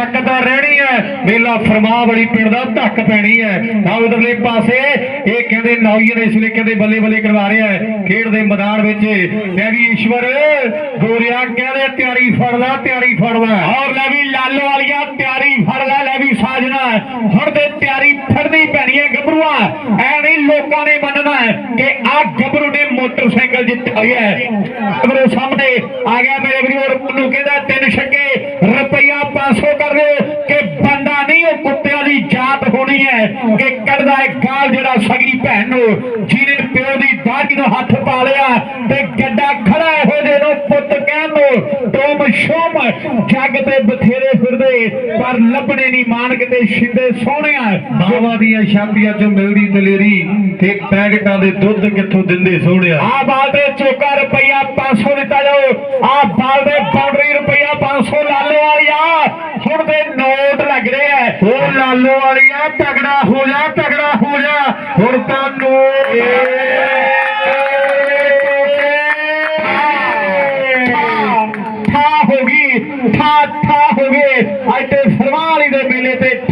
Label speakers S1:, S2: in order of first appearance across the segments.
S1: ਮੁਸ਼ਕਲ ਰਹਿਣੀ ਹੈ। ਮੇਲਾ ਫਰਮਾ ਬੜੀ ਪਿੰਡ ਦਾ ਧੱਕ ਪੈਣੀ ਹੈ। ਆ ਉਧਰਲੇ ਪਾਸੇ ਇਹ ਕਹਿੰਦੇ ਨੌਜਵਾਨ ਇਸ ਲਈ ਕਹਿੰਦੇ ਬੱਲੇ ਬੱਲੇ ਕਰਵਾ ਰਿਹਾ ਹੈ। ਖੇਡ ਦੇ ਮੈਦਾਨ ਵਿੱਚ ਲੈ ਵੀ ਈਸ਼ਵਰ, ਗੋਰਿਆ ਕਹਿੰਦੇ ਤਿਆਰੀ ਫੜ ਲੈ, ਤਿਆਰੀ ਫੜ ਲੈ। ਔਰ ਲੈ ਵੀ ਲਾਲੋ ਵਾਲੀਆ ਤਿਆਰੀ ਫੜ ਲੈ ਲੈ ਵੀ ਸਾਜਣਾ ਹੁਣ ਤੇ ਤਿਆਰੀ ਫੜਨੀ ਪੈਣੀ ਹੈ ਗੱਭਰੂਆ। ਐ ਨਹੀਂ ਲੋਕਾਂ ਨੇ ਮੰਨਣਾ ਕਿ ਆ ਗੱਭਰੂ ਨੇ ਮੋਟਰਸਾਈਕਲ ਜਿੱਤਿਆ ਹੋਇਆ ਹੈ। ਸਾਹਮਣੇ ਆ ਗਿਆ ਮੇਰੇ ਵੀਰੋ ਨੂੰ ਕਹਿੰਦਾ ਤਿੰਨ ਛੱਕੇ। 500 ਕਰ ਦਿਓ ਕਿ ਬੰਦਾ ਨਹੀਂ ਉਹ ਕੁੱਤਿਆਂ ਦੀ ਜਾਤ ਹੋਣੀ ਹੈ ਕਿ ਕੱਢਦਾ ਹੈ ਗਾਲ ਜਿਹੜਾ ਸਗਰੀ ਭੈਣ ਨੂੰ ਜਿਹਨੇ ਪਿਓ ਦੀ ਦਾੜੀ ਨੂੰ ਹੱਥ ਪਾ ਲਿਆ ਤੇ ਗੱਡਾ ਖੜਾ ਇਹੋ ਜਿਹੇ ਨੂੰ ਪੁੱਤ ਕਹਿਣ ਨੂੰ ਟੋਮ ਸ਼ੋਮ ਜੱਗ ਤੇ ਬਥੇਰੇ ਫਿਰਦੇ ਪਰ ਲੱਭਣੇ ਨਹੀਂ ਮਾਨ ਕਿਤੇ ਸ਼ਿੰਦੇ ਸੋਹਣਿਆ। ਬਾਵਾ ਦੀਆਂ ਛਾਤੀਆਂ ਚੋਂ ਮਿਲਦੀ ਦਲੇਰੀ ਤੇ ਪੈਕਟਾਂ ਦੇ ਦੁੱਧ ਕਿੱਥੋਂ ਦਿੰਦੇ ਸੋਹਣਿਆ? ਆ ਬਾਲ ਦੇ ਚੋਕਾ ਰੁਪਈਆ 500 ਦਿੱਤਾ ਜਾਓ ਆ ਬਾਲ ਦੇ ਬਾਉਂਡਰੀ ਰੁਪਈਆ 500 ਲਾਲੋ ਹੁਣ ਦੇ ਨੋਟ ਲੱਗ ਰਹੇ ਉਹ ਲਾਲੋ ਵਾਲੀਆ ਤਗੜਾ ਹੋ ਜਾ, ਤਗੜਾ ਹੋ ਜਾ। ਹੁਣ ਤਾਂ ਨੋਟ। ਠਾ ਹੋ ਗਈ ਠਾ ਠਾ ਹੋ ਗਏ। ਅੱਜ ਤੇ ਫਰਮਾਲੀ ਦੇ ਮੇਲੇ ਤੇ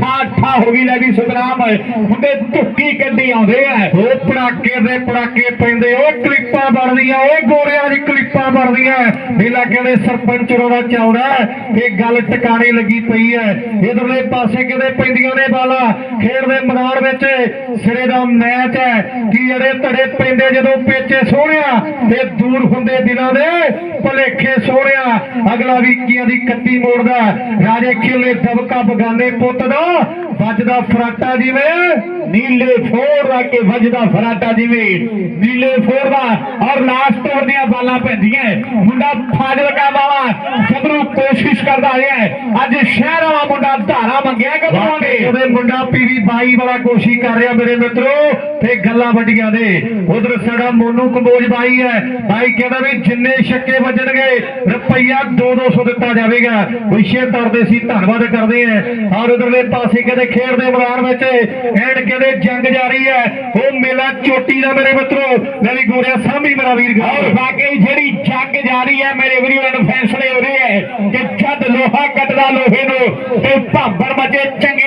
S1: ਹੋ ਗਈ ਲੈ ਵੀ ਸਤਨਾਮ ਹੁੰਦੇ ਧੁੱਕੀ ਕੱਢੀ ਆਉਂਦੇ ਆ। ਉਹ ਪੜਾਕੇ ਦੇ ਪੜਾਕੇ ਪੈਂਦੇ, ਉਹ ਕਲਿੱਪਾਂ ਬਣਦੀਆਂ ਓਏ ਗੋਰਿਆਂ ਦੀ ਕਲਿੱਪਾਂ ਬਣਦੀਆਂ। ਮੇਲਾ ਕਹਿੰਦੇ ਸਰਪੰਚ ਦਾ ਚੱਲਦਾ ਇਹ ਗੱਲ ਟਿਕਾਣੇ ਲੱਗੀ ਪਈ ਹੈ। ਇਧਰਲੇ ਪਾਸੇ ਕਿਤੇ ਪੈਂਦੀਆਂ ਨੇ ਬਾਲਾ? ਖੇਡ ਦੇ ਮੈਦਾਨ ਵਿੱਚ ਸਿਰੇ ਦਾ ਮੈਚ ਹੈ। ਕੀ ਜਿਹੜੇ ਧੜੇ ਪੈਂਦੇ ਜਦੋਂ ਪੇਚੇ ਸੋਹਣਿਆ ਤੇ ਦੂਰ ਹੁੰਦੇ ਦਿਲਾਂ ਦੇ ਭਲੇਖੇ ਸੋਹਣਿਆ। ਅਗਲਾ ਵੀ ਕੀਆਂ ਦੀ ਕੱਤੀ ਮੋੜਦਾ ਰਾਜੇ ਖੇਲੇ ਦਬਕਾ ਬਗਾਨੇ ਪੁੱਤ ਦਾ ਵੱਜਦਾ ਫਰਾਟਾ ਜਿਵੇਂ? ਨੀਲੇ ਫੋਰ ਦਾ ਕੇ ਵੱਜਦਾ ਫਰਾਟਾ ਜਿਵੇਂ? ਨੀਲੇ ਫੋਰ ਦਾ ਔਰ ਲਾਸਟ ਓਵਰ ਦੀਆਂ ਬਾਲਾਂ ਪੈਂਦੀਆਂ ਮੁੰਡਾ ਫਾਜ਼ਲ ਕਾ ਵਾਲਾ ਜਬਰੂ ਕੋਸ਼ਿਸ਼ ਕਰਦਾ ਰਿਹਾ ਅੱਜ ਸ਼ਹਿਰ ਵਾਲਾ ਮੁੰਡਾ ਉਹਦੇ ਮੁੰਡਾ ਪੀਵੀ ਬਾਈ ਵਾਲਾ ਕੋਸ਼ਿਸ਼ ਕਰ ਰਿਹਾ ਮੇਰੇ ਮਿੱਤਰੋ, ਤੇ ਗੱਲਾਂ ਵੱਡੀਆਂ ਨੇ। ਉਧਰ ਸਾਡਾ ਮੋਨੂ ਕੰਬੋਜ ਬਾਈ ਹੈ। ਬਾਈ ਕਹਿੰਦਾ ਵੀ ਜਿੰਨੇ ਛੱਕੇ ਵੱਜਣਗੇ, ਰੁਪਈਆ 2-200 ਦਿੱਤਾ ਜਾਵੇਗਾ। ਵਿਸ਼ੇ ਤੌਰ ਤੇ ਅਸੀਂ ਧੰਨਵਾਦ ਕਰਦੇ ਹਾਂ। ਔਰ ਉਧਰਲੇ ਪਾਸੇ ਕਹਿੰਦੇ ਖੇਡ ਦੇ ਮੈਦਾਨ ਵਿੱਚ ਐਂਡ ਕਹਿੰਦੇ ਜੰਗ ਜਾਰੀ ਹੈ। ਉਹ ਮੇਲਾ ਚੋਟੀ ਦਾ ਮੇਰੇ ਮਿੱਤਰੋ। ਮੇਰੀ ਗੋਰਿਆ ਸਾਹਮਣੇ ਮੇਰਾ ਵੀਰ ਔਰ ਵਾਕਈ ਜਿਹੜੀ ਜੰਗ ਜਾਰੀ ਹੈ ਮੇਰੇ ਵੀਰੋ ਨੂੰ ਫੈਸਲੇ ਹੋ ਰਹੇ ਹੈ ਕਿ ਜਦ ਲੋਹਾ ਕੱਟਦਾ ਲੋਹੇ ਨੂੰ, ਤੇ ਭਾਂਬਰ ਮਚੇ ਚੰਗਿਆਰਿਆਂ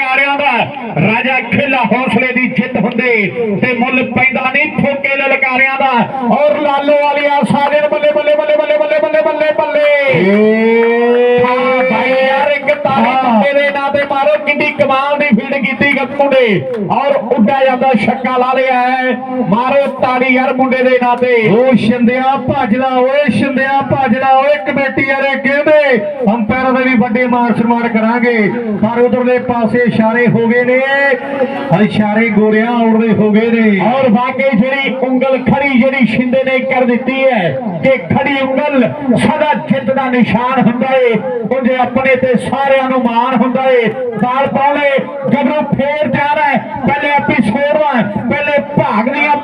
S1: ਰਾਜਾ ਖੇਲਾ ਹੌਸਲੇ ਦੀ ਜਿੱਤ ਹੁੰਦੇ ਤੇ ਮੁੱਲ ਪੈਂਦਾ ਨਹੀਂ, ਠੋਕੇ ਲਲਕਾਰਿਆਂ ਦਾ। ਔਰ ਲਾਲੋ ਵਾਲਿਆ ਸਾਜਣ ਬੱਲੇ ਬੱਲੇ ਬੱਲੇ ਬੱਲੇ ਬੱਲੇ ਬੱਲੇ ਬੱਲੇ ਬੱਲੇ ਤਾਲੀ ਮੁੰਡੇ ਦੇ ਨਾਂ ਤੇ ਮਾਰੋ ਕਿੰਨੀ ਕਮਾਲ ਦੀ ਫੀਲਡ ਕੀਤੀ ਗੱਪੂ ਨੇ। ਔਰ ਉੱਡਾ ਜਾਂਦਾ ਛੱਕਾ ਲਾ ਲਿਆ ਹੈ। ਮਾਰੋ ਤਾੜੀ ਯਾਰ ਮੁੰਡੇ ਦੇ ਨਾਂ ਤੇ। ਓ ਸ਼ਿੰਦਿਆ ਭੱਜਦਾ ਓਏ ਸ਼ਿੰਦਿਆ ਭੱਜਦਾ ਓਏ ਕਮੇਟੀ ਵਾਲੇ ਕਹਿੰਦੇ? ਅੰਪਾਇਰ ਦੇ ਵੀ ਵੱਡੇ ਮਾਨ ਸਨਮਾਨ ਕਰਾਂਗੇ। ਪਰ ਉਧਰਲੇ ਪਾਸੇ ਇਸ਼ਾਰੇ ਹੋ ਗਏ ਨੇ। ਇਸ਼ਾਰੇ ਗੋਰਿਆਂ ਉੜਦੇ ਹੋ ਗਏ ਨੇ। ਔਰ ਵਾਕਈ ਜਿਹੜੀ ਉਂਗਲ ਖੜੀ ਜਿਹੜੀ ਸ਼ਿੰਦੇ ਨੇ ਕਰ ਦਿੱਤੀ ਹੈ ਕਿ ਖੜੀ ਉਂਗਲ ਸਦਾ ਜਿੱਤ ਦਾ ਨਿਸ਼ਾਨ ਹੁੰਦਾ ਏ। ਉਹਦੇ ਆਪਣੇ ਤੇ ਸਾਰਿਆਂ ਨੂੰ ਮਾਣ ਹੁੰਦਾ ਏ। ਸਾਲ ਪਾਉਣੇ ਜਦੋਂ ਫੇਰ ਜਾਣਾ ਪਹਿਲੇ ਆਪੀ ਛੋੜਵਾ ਪਹਿਲੇ ਭਾਗ ਦੀਆਂ